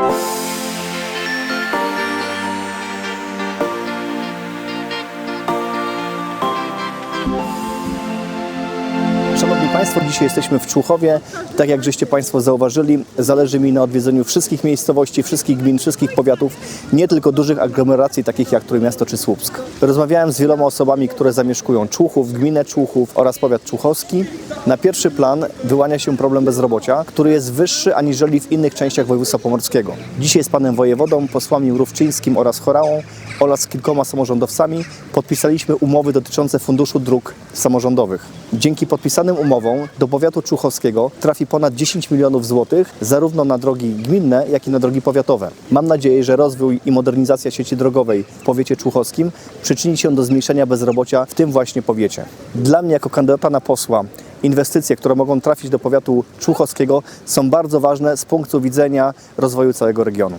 oh Państwo, dzisiaj jesteśmy w Człuchowie. Tak jak żeście Państwo zauważyli, zależy mi na odwiedzeniu wszystkich miejscowości, wszystkich gmin, wszystkich powiatów, nie tylko dużych aglomeracji takich jak Trójmiasto czy Słupsk. Rozmawiałem z wieloma osobami, które zamieszkują Człuchów, gminę Człuchów oraz powiat człuchowski. Na pierwszy plan wyłania się problem bezrobocia, który jest wyższy aniżeli w innych częściach województwa pomorskiego. Dzisiaj z panem wojewodą, posłami Mrówczyńskim oraz Chorałą oraz kilkoma samorządowcami podpisaliśmy umowy dotyczące Funduszu Dróg Samorządowych. Dzięki podpisanym umowom do powiatu człuchowskiego trafi ponad 10 milionów złotych zarówno na drogi gminne, jak i na drogi powiatowe. Mam nadzieję, że rozwój i modernizacja sieci drogowej w powiecie człuchowskim przyczyni się do zmniejszenia bezrobocia w tym właśnie powiecie. Dla mnie jako kandydata na posła inwestycje, które mogą trafić do powiatu człuchowskiego są bardzo ważne z punktu widzenia rozwoju całego regionu.